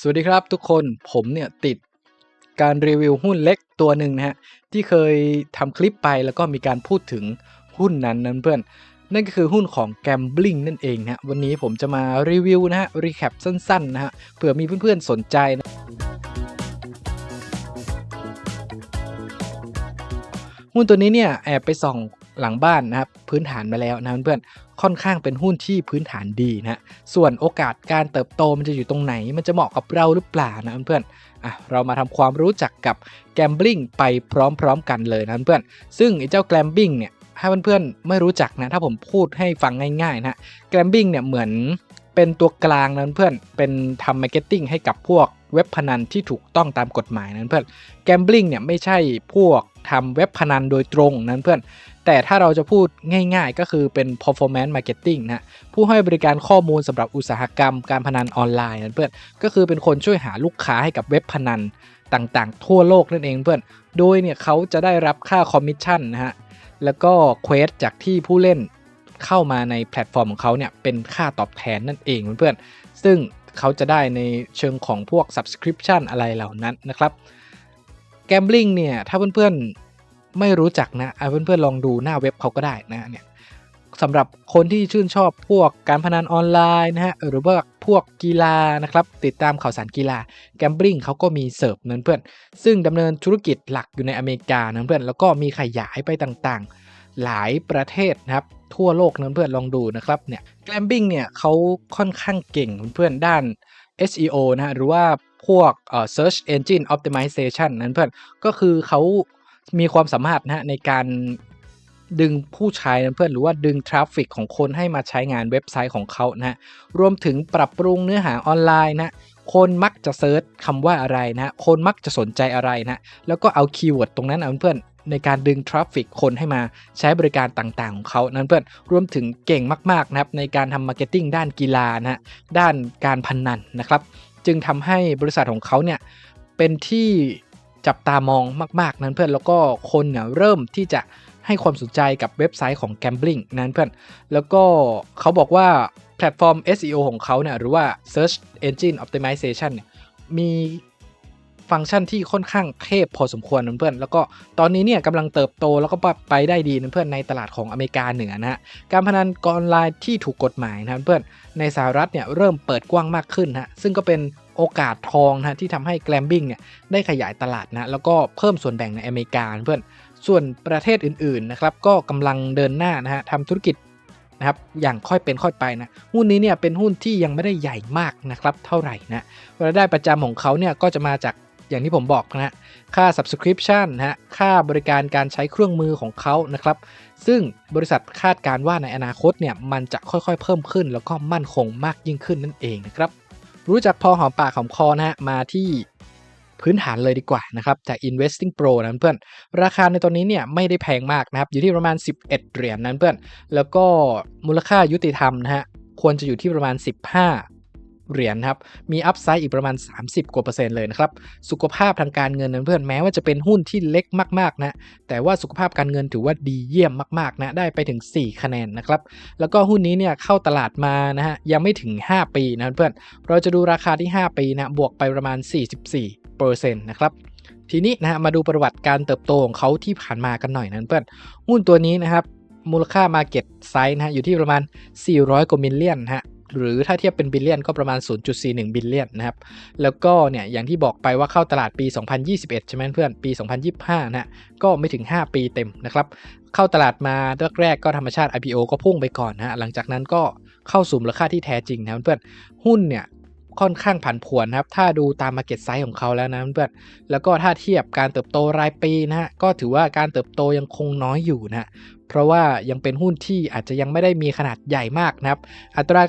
สวัสดีครับทุกคนผมเนี่ยติดการรีวิวหุ้นเล็กตัวหนึ่งนะฮะที่เคยทำคลิปไปแล้วก็มีการพูดถึงหุ้นนั้นนั้นเพื่อน นั่นก็คือหุ้นของ Gambling นั่นเองนะฮะวันนี้ผมจะมารีวิวนะฮะรีแคปสั้นๆนะฮะเผื่อมีเพื่อนๆสนใจนะหุ้นตัวนี้เนี่ยแอบไปส่องหลังบ้านนะครับพื้นฐานมาแล้วนะเพื่อน ค่อนข้างเป็นหุ้นที่พื้นฐานดีนะส่วนโอกาสการเติบโตมันจะอยู่ตรงไหน มันจะเหมาะกับเราหรือเปล่านะเพื่อนอะเรามาทำความรู้จักกับ Gambling ไปพร้อมๆกันเลยนะเพื่อนซึ่งไอ้เจ้า Gambling เนี่ยถ้าเพื่อนๆไม่รู้จักนะถ้าผมพูดให้ฟังง่ายๆนะ Gambling เนี่ยเหมือนเป็นตัวกลางนั้นเพื่อนเป็นทำมาร์เก็ตติ้งให้กับพวกเว็บพนันที่ถูกต้องตามกฎหมายนั้นเพื่อน Gambling เนี่ยไม่ใช่พวก ทำเว็บพนันโดยตรงนั้นเพื่อน แต่ถ้าเราจะพูดง่ายๆ ก็คือเป็น performance marketing นะผู้ให้บริการข้อมูลสำหรับอุตสาหกรรมการพนันออนไลน์นั่นเพื่อนก็คือเป็นคนช่วยหาลูกค้าให้กับเว็บพนันต่างๆ ทั่วโลกนั่นเองเพื่อน โดยเนี่ยเขาจะได้รับค่าคอมมิชชั่นนะฮะแล้วก็เควสจากที่ผู้เล่นเข้ามาในแพลตฟอร์มของเขาเนี่ยเป็นค่าตอบแทนนั่นเองเพื่อนๆซึ่งเขาจะได้ในเชิงของพวก subscription อะไรเหล่านั้นนะครับ gambling เนี่ย ถ้าเพื่อนๆไม่รู้จักนะเพื่อนๆลองดูหน้าเว็บเขาก็ได้นะเนี่ยสำหรับคนที่ชื่นชอบพวกการพนันออนไลน์นะฮะหรือว่าพวกกีฬานะครับ ติดตามข่าวสารกีฬา gambling เขาก็มีเสิร์ฟนั้นเพื่อนซึ่งดำเนินธุรกิจหลักอยู่ในอเมริกานะเพื่อนแล้วก็มีขยายไปต่างๆ หลายประเทศนะครับทั่วโลกนั้นเพื่อนลองดูนะครับเนี่ย gambling เนี่ยเขาค่อนข้างเก่งเพื่อนด้าน SEO นะฮะหรือว่า พวก search engine optimization นั้นเพื่อนก็คือเขามีความสามารถนะฮะในการดึงผู้ใช้นะเพื่อนหรือว่าดึงทราฟฟิกของคนให้มาใช้งานเว็บไซต์ของเขานะฮะรวมถึงปรับปรุงเนื้อหาออนไลน์นะคนมักจะเซิร์ชคำว่าอะไรนะ คนมักจะสนใจอะไรนะ แล้วก็เอาคีย์เวิร์ดตรงนั้นนะเพื่อนในการดึงทราฟฟิกคนให้มาใช้บริการต่างๆ ของเขานั้นเพื่อนรวมถึงเก่งมาก ๆ นะครับ ในการทำมาร์เก็ตติ้งด้านกีฬานะฮะด้านการพนนันนะครับ จึงทำให้บริษัทของเขาเนี่ยเป็นที่จับตามองมากๆนั้นเพื่อนแล้วก็คนเนี่ยเริ่มที่จะให้ความสนใจกับเว็บไซต์ของ Gambling นั้นเพื่อน แล้วก็เขาบอกว่าแพลตฟอร์ม SEO ของเขาเนี่ยหรือว่า Search Engine Optimization เนี่ยมี ฟังก์ชันที่ค่อนข้างเทพพอสมควรนะเพื่อนแล้วก็ตอนนี้เนี่ยกำลังเติบโตแล้วก็ไปได้ดีนะเพื่อนในตลาดของอเมริกาเหนือนะฮะการพนันออนไลน์ที่ถูกกฎหมายนะเพื่อนในสหรัฐเนี่ยเริ่มเปิดกว้างมากขึ้นฮะซึ่งก็เป็นโอกาสทองนะที่ทำให้แกลมบิงเนี่ยได้ขยายตลาดนะแล้วก็เพิ่มส่วนแบ่งในอเมริกาเพื่อนส่วนประเทศอื่นๆนะครับก็กำลังเดินหน้านะฮะทำธุรกิจนะครับอย่างค่อยเป็นค่อยไปนะหุ้นนี้เนี่ยเป็นหุ้นที่ยังไม่ได้ใหญ่มากนะครับเท่าไหร่นะรายได้ประจำของเขาเนี่ยก็จะมาจาก อย่างที่ผมบอกนะฮะค่า subscription นะฮะค่าบริการการใช้เครื่องมือของเขานะครับ ซึ่งบริษัทคาดการว่าในอนาคตเนี่ยมันจะค่อยๆ เพิ่มขึ้น แล้วก็มั่นคงมากยิ่งขึ้นนั่นเองนะครับ รู้จักพอหอมปากหอมคอนะฮะมาที่พื้นฐานเลยดีกว่านะครับจาก investing pro นั้นเพื่อน ราคาในตอนนี้เนี่ยไม่ได้แพงมากนะครับ อยู่ที่ประมาณ 11 เหรียญนั้นเพื่อน แล้วก็มูลค่ายุติธรรมนะฮะควรจะอยู่ที่ประมาณ 15 เหรียญครับ มีอัพไซด์อีกประมาณ 30 กว่าเปอร์เซ็นต์เลยนะครับ สุขภาพทางการเงินนเพื่อนแม้ว่าจะเป็นหุ้นที่เล็กมากๆนะ แต่ว่าสุขภาพการเงินถือว่าดีเยี่ยมมากๆนะ ได้ไปถึง 4 คะแนนนะครับ แล้วก็หุ้นนี้เนี่ยเข้าตลาดมานะฮะยังไม่ถึง 5 ปีนะเพื่อน เราจะดูราคาที่ 5 ปีนะบวกไปประมาณ 44เปอร์เซ็นต์นะครับทีนี้นะฮะมาดูประวัติการเติบโตของเขาที่ผ่านมากันหน่อยนะเพื่อนหุ้นตัวนี้นะครับมูลค่า Market Size นะฮะอยู่ที่ประมาณ 400 กว่ามิลเลียนฮะ หรือถ้าเทียบเป็นบิลเลียนก็ประมาณ 0.41 บิลเลียนนะครับ แล้วก็เนี่ยอย่างที่บอกไปว่าเข้าตลาดปี 2021 ใช่ไหมเพื่อน ปี 2025 นะก็ไม่ถึง 5 ปีเต็มนะครับ เข้าตลาดมาแรกๆก็ธรรมชาติ IPO ก็พุ่งไปก่อนนะหลังจากนั้นก็เข้าสู่มูลค่าที่แท้จริงนะเพื่อนหุ้นเนี่ยค่อนข้างผันผวนครับ ถ้าดูตาม Market Size ของเขาแล้วนะเพื่อน แล้วก็ถ้าเทียบการเติบโตรายปีนะฮะ ก็ถือว่าการเติบโตยังคงน้อยอยู่นะ เพราะว่ายังเป็นหุ้นที่อาจจะยังไม่ได้มีขนาดใหญ่มากนะครับ อัตรา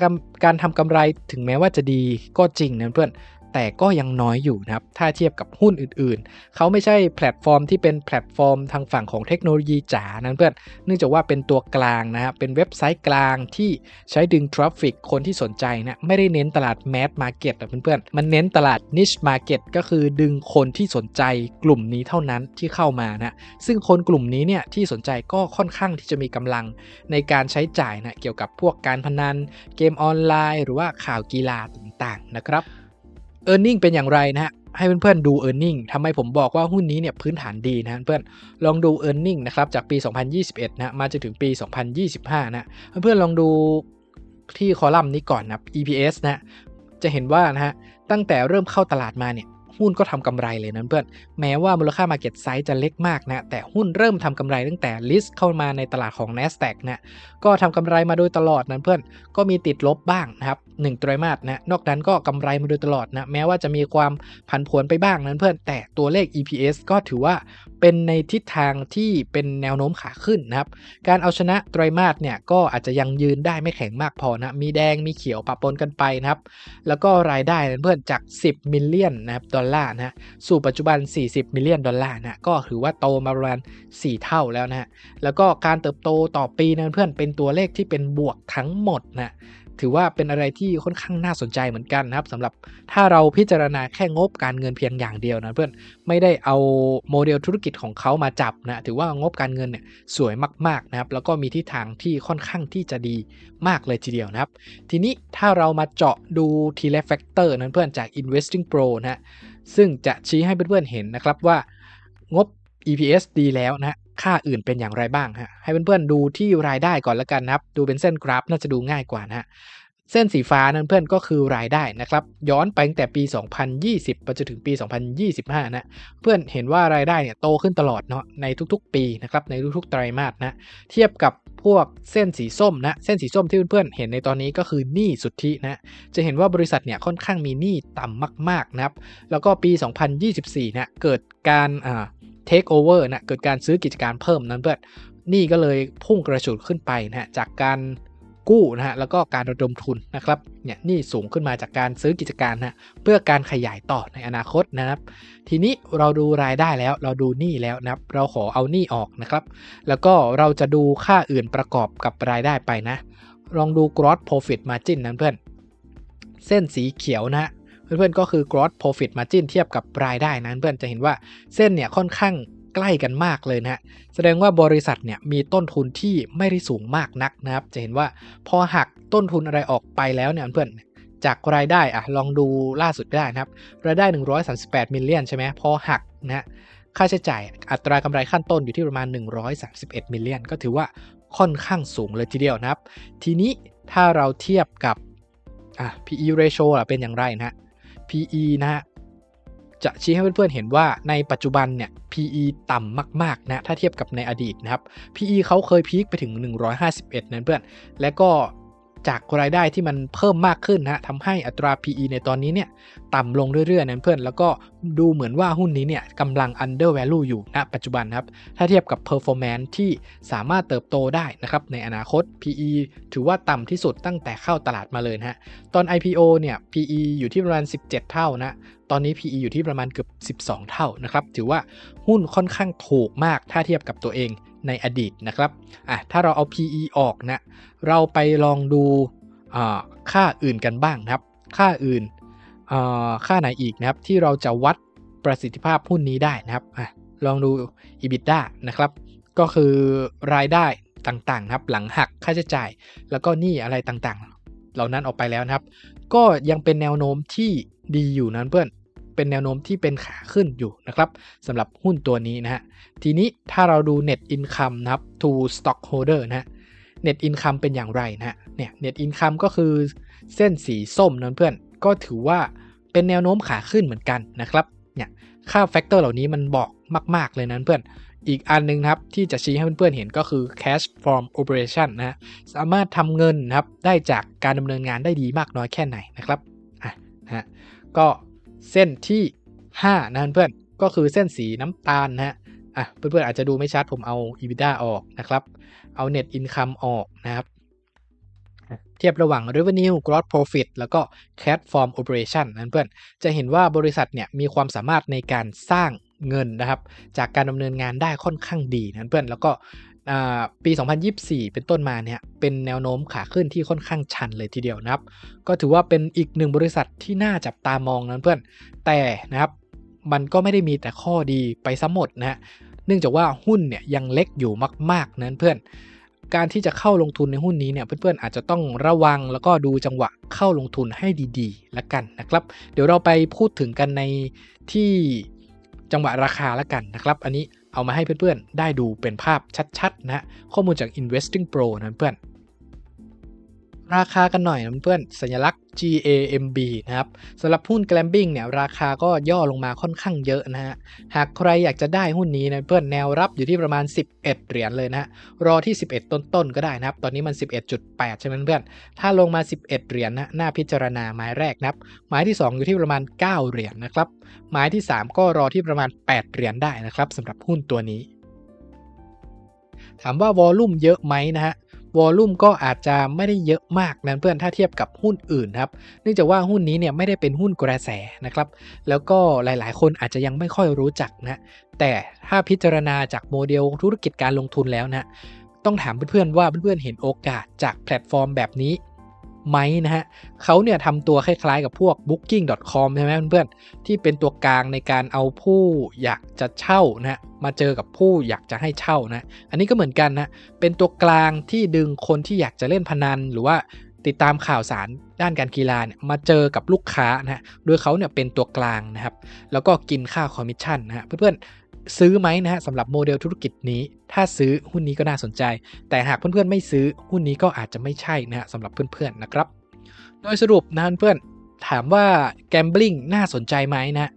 การทำกำไรถึงแม้ว่าจะดีก็จริงนะเพื่อน แต่ก็ยังน้อยอยู่นะครับ ถ้าเทียบกับหุ้นอื่นๆ เขาไม่ใช่แพลตฟอร์มที่เป็นแพลตฟอร์มทางฝั่งของเทคโนโลยีจ๋านั้นเพื่อน เนื่องจากว่าเป็นตัวกลางนะครับ เป็นเว็บไซต์กลางที่ใช้ดึงทราฟฟิกคนที่สนใจนะไม่ได้เน้นตลาดแมสมาร์เก็ตนะเพื่อนๆ มันเน้นตลาดนิชมาร์เก็ตก็คือดึงคนที่สนใจกลุ่มนี้เท่านั้นที่เข้ามานะซึ่งคนกลุ่มนี้เนี่ยที่สนใจก็ค่อนข้างที่จะมีกำลังในการใช้จ่ายนะเกี่ยวกับพวกการพนัน เกมออนไลน์ หรือว่าข่าวกีฬาต่างๆนะครับ e a r n i n g เป็นอย่างไรนะฮะให้เพื่อนๆดู e a r n i n g ทำไมผมบอกว่าหุ้นนี้เนี่ยพื้นฐานดีนะเพื่อนลองดู e a r n i n g นะครับจากปี 2021 นะมาจนถึงปี 2025 นะเพื่อนๆลองดูที่คอลัมน์นี้ก่อนนะ EPS นะจะเห็นว่านะฮะตั้งแต่เริ่มเข้าตลาดมาเนี่ย หุ้นก็ทำกำไรเลยนะเพื่อน แม้ว่ามูลค่า Market Size จะเล็กมากนะ แต่หุ้นเริ่มทำกำไรตั้งแต่ลิสต์เข้ามาในตลาดของ NASDAQ นะ ก็ทำกำไรมาโดยตลอดนะเพื่อน ก็มีติดลบบ้างนะครับ1ไตรมาสนะ นอกนั้นก็กำไรมาโดยตลอดนะ แม้ว่าจะมีความผันผวนไปบ้างนะเพื่อน แต่ตัวเลข EPS ก็ถือว่าเป็นในทิศทางที่เป็นแนวโน้มขาขึ้นนะครับ การเอาชนะไตรมาสเนี่ยก็อาจจะยังยืนได้ไม่แข็งมากพอนะ มีแดงมีเขียวปะปนกันไปนะครับ แล้วก็รายได้นะเพื่อนจาก 10มิลเลียนนะครับดอลลาร์นะสู่ปัจจุบัน 40 มิลเลียนดอลลาร์นะก็ถือว่าโตมาประมาณ 4 เท่าแล้วนะฮะ แล้วก็การเติบโตต่อปีนะเพื่อนเป็นตัวเลขที่เป็นบวกทั้งหมดนะถือว่าเป็นอะไรที่ค่อนข้างน่าสนใจเหมือนกันนะครับสำหรับถ้าเราพิจารณาแค่งบการเงินเพียงอย่างเดียวนะเพื่อนไม่ได้เอาโมเดลธุรกิจของเขามาจับนะถือว่างบการเงินเนี่ยสวยมากๆนะครับแล้วก็มีทิศทางที่ค่อนข้างที่จะดีมากเลยทีเดียวนะครับ ทีนี้ถ้าเรามาเจาะดูทีละแฟกเตอร์นั้นเพื่อนจาก Investing Pro นะฮะ ซึ่งจะชี้ให้เพื่อนๆเห็นนะครับว่างบ EPS ดีแล้วนะค่าอื่นเป็นอย่างไรบ้างฮะให้เพื่อนๆดูที่รายได้ก่อนแล้วกันนะครับ ดูเป็นเส้นกราฟน่าจะดูง่ายกว่านะฮะเส้นสีฟ้านั้นเพื่อนก็คือรายได้นะครับ ย้อนไปตั้งแต่ปี 2020 ไปจนถึงปี 2025 นะเพื่อนเห็นว่ารายได้เนี่ยโตขึ้นตลอดเนาะในทุกๆ ปีนะครับในทุกๆ ไตรมาสนะเทียบกับ พวกเส้นสีส้มนะ เส้นสีส้มที่เพื่อนๆเห็นในตอนนี้ก็คือหนี้สุทธินะ จะเห็นว่าบริษัทเนี่ยค่อนข้างมีหนี้ต่ำมากๆนะครับ แล้วก็ปี 2024นะเกิดการอ่า take over นะ เกิดการซื้อกิจการเพิ่มนั้นเพื่อนนี่ก็เลยพุ่งกระฉูดขึ้นไปนะจากการ กู้นะฮะแล้วก็การระดมทุนนะครับเนี่ยนี่สูงขึ้นมาจากการซื้อกิจการนะเพื่อการขยายต่อในอนาคตนะครับ ทีนี้เราดูรายได้แล้วเราดูหนี้แล้วนะครับ เราขอเอาหนี้ออกนะครับ แล้วก็เราจะดูค่าอื่นประกอบกับรายได้ไปนะ ลองดู gross profit margin นั้นเพื่อน เส้นสีเขียวนะฮะเพื่อนๆก็คือ gross profit margin เทียบกับรายได้นั้นเพื่อนจะเห็นว่าเส้นเนี่ยค่อนข้าง ใกล้กันมากเลยนะฮะแสดงว่าบริษัทเนี่ยมีต้นทุนที่ไม่ได้สูงมากนักนะครับ จะเห็นว่าพอหักต้นทุนอะไรออกไปแล้วเนี่ยเพื่อนจากรายได้อะลองดูล่าสุดได้นะครับ รายได้ 138 มิลเลียนใช่ไหมพอหักนะฮะค่าใช้จ่ายอัตรากำไรขั้นต้นอยู่ที่ประมาณ 131 มิลเลียน ก็ถือว่าค่อนข้างสูงเลยทีเดียวนะครับ ทีนี้ถ้าเราเทียบกับอะ PE ratio เป็นอย่างไรนะฮะ PE นะฮะ จะชี้ให้เพื่อนๆเห็นว่าในปัจจุบันเนี่ย PE ต่ำมากๆนะถ้าเทียบกับในอดีตนะครับ PE เขาเคยพีคไปถึง 151นั่นเพื่อน และก็จากรายได้ที่มันเพิ่มมากขึ้นนะทำให้อัตรา PE ในตอนนี้เนี่ยต่ำลงเรื่อยๆนั่นเพื่อน แล้วก็ดูเหมือนว่าหุ้นนี้เนี่ยกำลัง under value อยู่ณปัจจุบันครับ ถ้าเทียบกับ performance ที่สามารถเติบโตได้นะครับในอนาคต PE ถือว่าต่ำที่สุดตั้งแต่เข้าตลาดมาเลยนะฮะ ตอน IPO เนี่ย PE อยู่ที่ประมาณ 17 เท่านะตอนนี้ PE อยู่ที่ประมาณเกือบ 12 เท่านะครับ ถือว่าหุ้นค่อนข้างถูกมากถ้าเทียบกับตัวเองในอดีตนะครับอะถ้าเราเอา PE ออกนะ เราไปลองดูค่าอื่นกันบ้างนะครับ ค่าอื่นค่าไหนอีกนะครับที่เราจะวัดประสิทธิภาพหุ้นนี้ได้นะครับอลองดู EBITDA นะครับ ก็คือรายได้ต่างๆนะครับหลังหักค่าใช้จ่าย แล้วก็หนี้อะไรต่างๆ เหล่านั้นออกไปแล้วนะครับ ก็ยังเป็นแนวโน้มที่ดีอยู่นั้นเพื่อนเป็นแนวโน้มที่เป็นขาขึ้นอยู่นะครับสำหรับหุ้นตัวนี้นะฮะทีนี้ถ้าเราดู net income นะครับ to stockholder นะฮะ net income เป็นอย่างไรนะฮะเนี่ย net income ก็คือเส้นสีส้มนั้นเพื่อนก็ถือว่าเป็นแนวโน้มขาขึ้นเหมือนกันนะครับเนี่ยค่าแฟกเตอร์เหล่านี้มันบอกมาก ๆ เลยนั้นเพื่อน อีกอันนึงครับที่จะชี้ให้เพื่อนๆเห็นก็คือ cash from operation นะสามารถทำเงินนะครับได้จากการดำเนินงานได้ดีมากน้อยแค่ไหนนะครับอะนะฮะก็เส้นที่ 5 นะเพื่อนก็คือเส้นสีน้ำตาลนะฮะอะเพื่อนๆอาจจะดูไม่ชัดผมเอา EBITDA ออกนะครับ เอา net income ออกนะครับ เทียบระหว่าง revenue gross profit แล้วก็ cash from operation นั้นเพื่อนจะเห็นว่าบริษัทเนี่ยมีความสามารถในการสร้าง เงินนะครับ จากการดำเนินงานได้ค่อนข้างดีนั้นเพื่อนแล้วก็ปี 2024 เป็นต้นมาเนี่ยเป็นแนวโน้มขาขึ้นที่ค่อนข้างชันเลยทีเดียวนะครับ ก็ถือว่าเป็นอีกหนึ่งบริษัทที่น่าจับตามองนั้นเพื่อนแต่นะครับมันก็ไม่ได้มีแต่ข้อดีไปซะหมดนะฮะเนื่องจากว่าหุ้นเนี่ยยังเล็กอยู่มาก ๆ นั้นเพื่อน การที่จะเข้าลงทุนในหุ้นนี้เนี่ยเพื่อนๆอาจจะต้องระวังแล้วก็ดูจังหวะเข้าลงทุนให้ดีๆละกันนะครับ เดี๋ยวเราไปพูดถึงกันในที่ จังหวะราคาละกันนะครับ อันนี้เอามาให้เพื่อนๆ ได้ดูเป็นภาพชัดๆนะฮะข้อมูลจาก Investing Pro นะเพื่อน ราคากันหน่อยนะเพื่อนสัญลักษณ์ GAMB นะครับสำหรับหุ้น Glamping เนี่ยราคาก็ย่อลงมาค่อนข้างเยอะนะฮะหากใครอยากจะได้หุ้นนี้นะเพื่อนแนวรับอยู่ที่ประมาณ 11 เหรียญเลยนะฮะรอที่ 11 ต้นๆก็ได้นะครับ ตอนนี้มัน 11.8 ใช่ไหมเพื่อนถ้าลงมา 11 เหรียญนะน่าพิจารณาไม้แรกนะครับไม้ที่ 2 อยู่ที่ประมาณ 9 เหรียญนะครับไม้ที่ 3 ก็รอที่ประมาณ 8 เหรียญได้นะครับสำหรับหุ้นตัวนี้ถามว่าวอลลุ่มเยอะไหมนะฮะ วอลลุ่มก็อาจจะไม่ได้เยอะมากนะเพื่อนถ้าเทียบกับหุ้นอื่นครับเนื่องจากว่าหุ้นนี้เนี่ยไม่ได้เป็นหุ้นกระแสนะครับ แล้วก็หลายๆ คนอาจจะยังไม่ค่อยรู้จักนะแต่ถ้าพิจารณาจากโมเดลธุรกิจการลงทุนแล้วนะต้องถามเพื่อนๆว่าเพื่อนๆเห็นโอกาสจากแพลตฟอร์มแบบนี้ ไหมนะฮะเขาเนี่ยทำตัวคล้ายๆกับพวก booking.com ใช่ไหมเพื่อนๆที่เป็นตัวกลางในการเอาผู้อยากจะเช่านะฮะมาเจอกับผู้อยากจะให้เช่านะอันนี้ก็เหมือนกันนะเป็นตัวกลางที่ดึงคนที่อยากจะเล่นพนันหรือว่าติดตามข่าวสารด้านการกีฬาเนี่ยมาเจอกับลูกค้านะฮะ โดยเขาเนี่ยเป็นตัวกลางนะครับ แล้วก็กินค่าคอมมิชชั่นนะฮะ เพื่อนๆ ซื้อไหมนะฮะสำหรับโมเดลธุรกิจนี้ ถ้าซื้อหุ้นนี้ก็น่าสนใจ แต่หากเพื่อนๆไม่ซื้อหุ้นนี้ก็อาจจะไม่ใช่นะฮะสำหรับเพื่อนๆนะครับ โดยสรุปนะเพื่อนถามว่า gambling น่าสนใจไหมนะ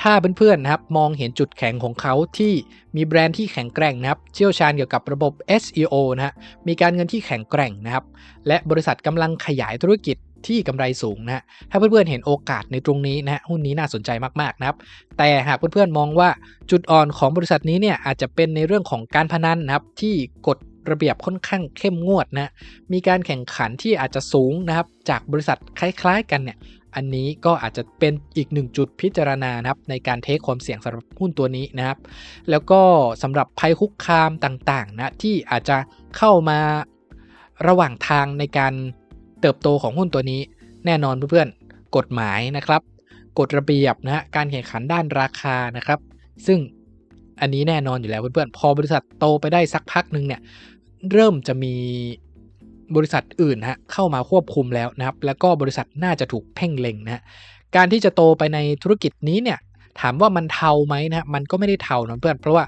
ถ้าเพื่อนๆนะครับมองเห็นจุดแข็งของเขาที่มีแบรนด์ที่แข็งแกร่งนะครับ เชี่ยวชาญเกี่ยวกับระบบ SEO นะฮะ มีการเงินที่แข็งแกร่งนะครับ และบริษัทกำลังขยายธุรกิจ ที่กำไรสูงนะฮะถ้าเพื่อนๆเห็นโอกาสในตรงนี้นะฮะหุ้นนี้น่าสนใจมากๆนะครับ แต่หากเพื่อนๆมองว่าจุดอ่อนของบริษัทนี้เนี่ยอาจจะเป็นในเรื่องของการพนันนะครับที่กฎระเบียบค่อนข้างเข้มงวดนะมีการแข่งขันที่อาจจะสูงนะครับ จากบริษัทคล้าย ๆ กันเนี่ยอันนี้ก็อาจจะเป็นอีกหนึ่งจุดพิจารณานะครับในการเทคความเสี่ยงสำหรับหุ้นตัวนี้นะครับ แล้วก็สำหรับภัยคุกคามต่างๆนะที่อาจจะเข้ามาระหว่างทางในการ เติบโตของหุ้นตัวนี้แน่นอนเพื่อนๆ กฎหมายนะครับ กฎระเบียบนะฮะการแข่งขันด้านราคานะครับ ซึ่งอันนี้แน่นอนอยู่แล้วเพื่อนๆ พอบริษัทโตไปได้สักพักหนึ่งเนี่ยเริ่มจะมีบริษัทอื่นฮะเข้ามาควบคุมแล้วนะครับ แล้วก็บริษัทน่าจะถูกเพ่งเล็งนะฮะการที่จะโตไปในธุรกิจนี้เนี่ยถามว่ามันเทาไหมนะมันก็ไม่ได้เทานะเพื่อนเพราะว่า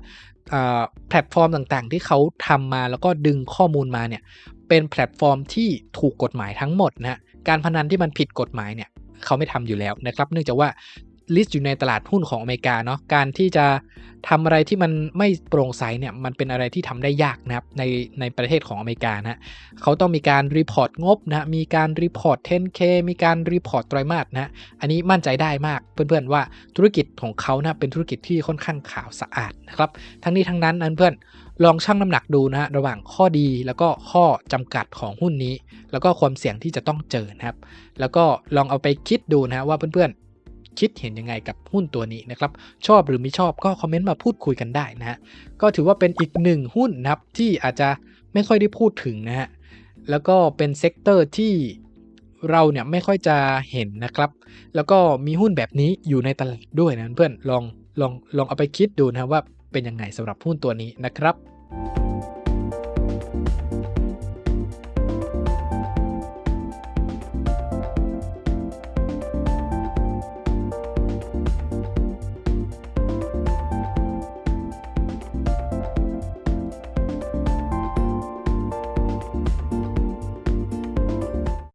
แพลตฟอร์มต่างๆ ที่เขาทำมาแล้วก็ดึงข้อมูลมาเนี่ย เป็นแพลตฟอร์มที่ถูกกฎหมายทั้งหมดนะการพนันที่มันผิดกฎหมายเนี่ยเขาไม่ทำอยู่แล้วนะครับ เนื่องจากว่า ลิสต์อยู่ในตลาดหุ้นของอเมริกาเนาะการที่จะทำอะไรที่มันไม่โปร่งใสเนี่ยมันเป็นอะไรที่ทำได้ยากนะครับในในประเทศของอเมริกานะเขาต้องมีการรีพอร์ตงบนะมีการรีพอร์ต 10K มีการรีพอร์ตไตรมาสนะอันนี้มั่นใจได้มากเพื่อนๆว่าธุรกิจของเขานะเป็นธุรกิจที่ค่อนข้างขาวสะอาดนะครับทั้งนี้ทั้งนั้นนั้นเพื่อนลองชั่งน้ำหนักดูนะฮะระหว่างข้อดีแล้วก็ข้อจำกัดของหุ้นนี้ แล้วก็ความเสี่ยงที่จะต้องเจอนะครับ แล้วก็ลองเอาไปคิดดูนะว่าเพื่อนๆ คิดเห็นยังไงกับหุ้นตัวนี้นะครับ ชอบหรือไม่ชอบก็คอมเมนต์มาพูดคุยกันได้นะฮะ ก็ถือว่าเป็นอีกหนึ่งหุ้นนะครับที่อาจจะไม่ค่อยได้พูดถึงนะฮะ แล้วก็เป็นเซกเตอร์ที่เราเนี่ยไม่ค่อยจะเห็นนะครับ แล้วก็มีหุ้นแบบนี้อยู่ในตลาดด้วยนะเพื่อน ลองลองลองเอาไปคิดดูนะว่าเป็นยังไงสำหรับหุ้นตัวนี้นะครับ